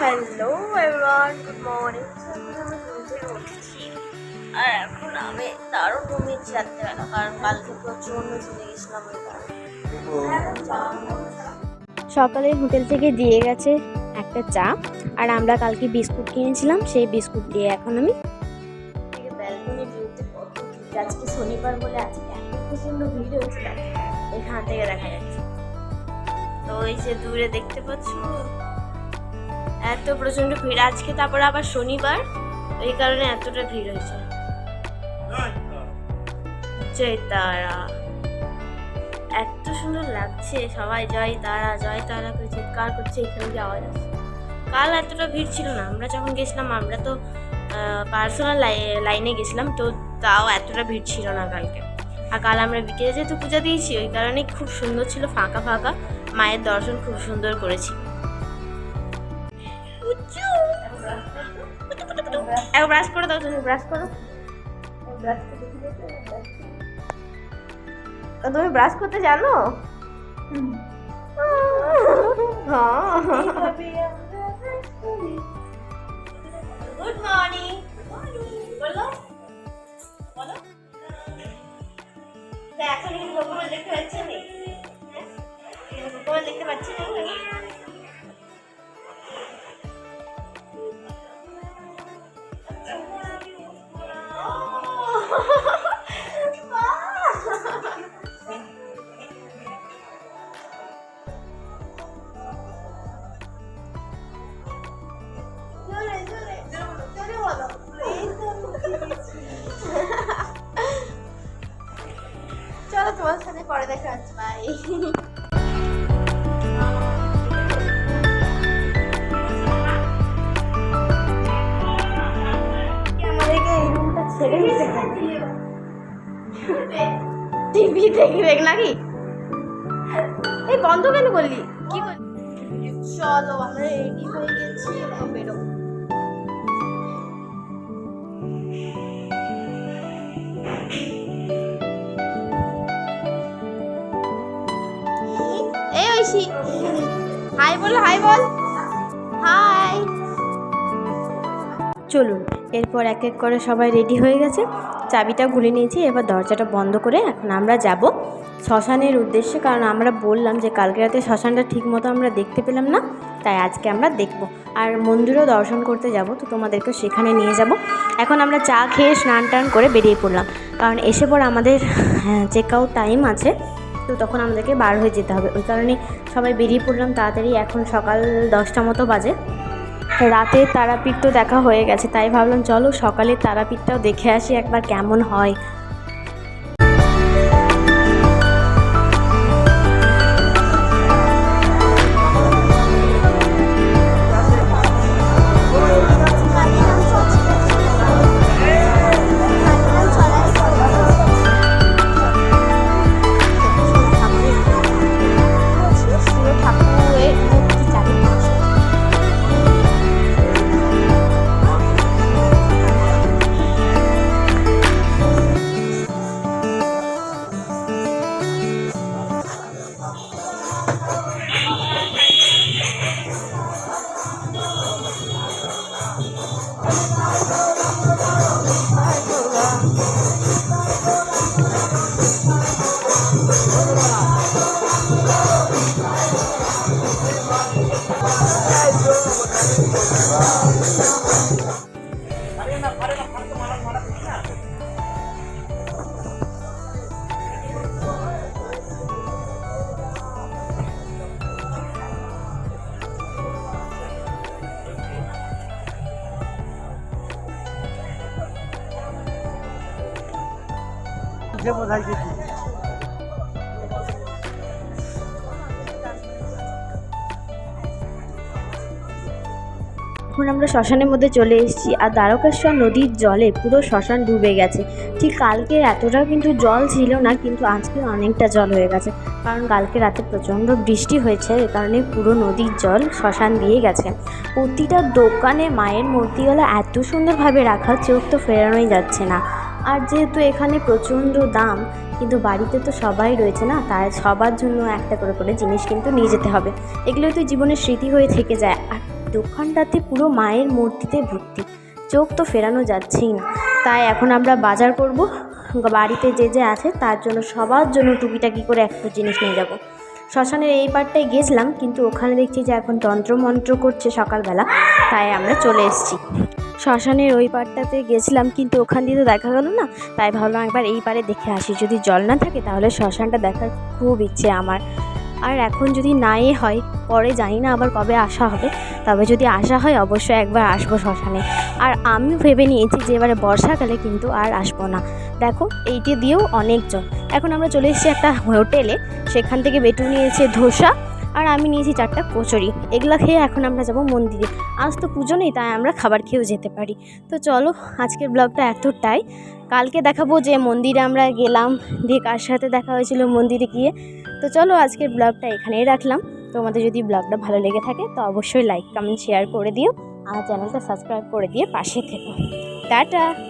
Hello everyone good morning আমি ঘুম থেকে উঠেছি আর এখন আমি তারও দারুণ ঘুমিয়েছি রাত্রেবেলা কারণ কালকে প্রচণ্ড চলে গেছিলাম ওই সকালে হোটেল থেকে দিয়ে গেছে একটা চা আর আমরা কালকে বিস্কুট কিনেছিলাম সেই বিস্কুট দিয়ে এখন আমি থেকে ব্যালকনি ভিউতে কত আজকে শনিবার বলে আজকে এত প্রচণ্ড ভিড় হয়েছিল। এখান থেকে দেখা যাচ্ছে। তো ওই যে দূরে দেখতে পাচ্ছ? এত প্রচণ্ড ভিড়। আজকে তারপরে আবার শনিবার। এই কারণে এতটা ভিড় হয়েছে। জয় তারা। এত সুন্দর লাগছে। সবাই জয় তারা জয় তারা করে চিৎকার করছে এখানে যে আওয়াজ কাল এতটা ভিড় ছিল না। আমরা যখন গেছিলাম, আমরা তো পার্সোনাল লাইনে গেছিলাম, তো তাও এতটা ভিড় ছিল না কালকে। আর কাল আমরা বিকেলে যেহেতু পূজা দিয়েছি, ওই কারণে খুব সুন্দর ছিল, ফাঁকা ফাঁকা। মায়ের দর্শন খুব সুন্দর করেছি। উজ্জু। একবার ব্রাশ করে দাও তুমি ব্রাশ করো তা তুমি ব্রাশ করতে জানো গুড মর্নিং বলো বলো তা এখন কি গোপাল দেখতে পাচ্ছেন হ্যাঁ গোপাল দেখতে পাচ্ছেন চলো টিভি দেখবে নাকি এই বন্ধ কেন করলি? কি করলি চলো, আমরা রেডি হয়ে গেছি এখন ঐশী হাই বল হাই বল। হাই চলুন, এরপর এক এক করে সবাই রেডি হয়ে গেছে। চাবিটা খুলে নিয়েছি, এবার দরজাটা বন্ধ করে এখন আমরা যাব শ্মশানের উদ্দেশ্যে, কারণ আমরা বললাম যে কালকে রাতে শ্মশানটা ঠিক মতো আমরা দেখতে পেলাম না, তাই আজকে আমরা দেখব। আর মন্দিরও দর্শন করতে যাব, তো তোমাদেরকে সেখানে নিয়ে যাব। এখন আমরা চা খেয়ে স্নান টান করে বেরিয়ে পড়লাম। কারণ এসে পর আমাদের চেক আউট টাইম আছে। তো তখন আমাদেরকে বার হয়ে যেতে হবে। ওই কারণে সবাই বেরিয়ে পড়লাম তাড়াতাড়ি। এখন সকাল দশটা মতো বাজে। রাতে তারাপীঠ তো দেখা হয়ে গেছে, তাই ভাবলাম, চলো সকালে তারাপীঠটাও দেখে আসি একবার কেমন হয়। যে বোঝাই যেটি এখন আমরা শ্মশানের মধ্যে চলে এসেছি। আর দ্বারকেশ্বর নদীর জলে পুরো শ্মশান ডুবে গেছে। ঠিক কালকে এতটাও কিন্তু জল ছিল না, কিন্তু আজকে অনেকটা জল হয়ে গেছে। কারণ কালকে রাতে প্রচণ্ড বৃষ্টি হয়েছে, এ কারণে পুরো নদীর জল শ্মশান দিয়ে গেছে। প্রতিটা দোকানে মায়ের মূর্তিগুলো এত সুন্দরভাবে রাখা, চোখ তো ফেরানোই যাচ্ছে না। আর যেহেতু এখানে প্রচণ্ড দাম, কিন্তু বাড়িতে তো সবাই রয়েছে না, তাই সবার জন্য একটা করে করে জিনিস কিন্তু নিয়ে যেতে হবে। এগুলো তো জীবনের স্মৃতি হয়ে থেকে যায়। আর দোকানটাতে পুরো মায়ের মূর্তিতে ভর্তি। চোখ তো ফেরানো যাচ্ছেই না। তাই এখন আমরা বাজার করব। বাড়িতে যে যে আছে, তার জন্য সবার জন্য টুকিটাকি করে একটা জিনিস নিয়ে যাব। শ্মশানের এই পার্টটায় গেছিলাম, কিন্তু ওখানে দেখছি যে এখন তন্ত্রমন্ত্র করছে সকালবেলা, তাই আমরা চলে এসেছি। শ্মশানের ওই পাড়টাতে গেছিলাম, কিন্তু ওখান দিয়ে তো দেখা গেল না। তাই ভাবলাম একবার এই পারে দেখে আসি। যদি জল না থাকে, তাহলে শ্মশানটা দেখার খুব ইচ্ছে আমার। আর এখন যদি নাই হয়, পরে জানি না আবার কবে আসা হবে। তবে যদি আসা হয়, অবশ্যই একবার আসব শ্মশানে। আর আমি ভেবে নিয়েছি যে এবারে বর্ষাকালে কিন্তু আর আসব না। দেখো, এইটি দিয়েও অনেকজন। এখন আমরা চলে এসেছি একটা হোটেলে। সেখান থেকে বেটু নিয়েছে ধোসা আর আমি নিয়েছি চারটা কচুরি। এগুলো খেয়ে এখন আমরা যাব মন্দিরে। আজ তো পুজো নেই, তাই আমরা খাবার খেয়েও যেতে পারি। তো চলো, আজকের ব্লগটা এতটাই। কালকে দেখাবো যে মন্দিরে আমরা গেলাম, দিয়ে কার সাথে দেখা হয়েছিল মন্দিরে গিয়ে। তো চলো, আজকের ব্লগটা এখানেই রাখলাম। তোমাদের যদি ব্লগটা ভালো লেগে থাকে, তো অবশ্যই লাইক কমেন্ট শেয়ার করে দিও। আর চ্যানেলটা সাবস্ক্রাইব করে দিয়ে পাশে থেকো। টাটা!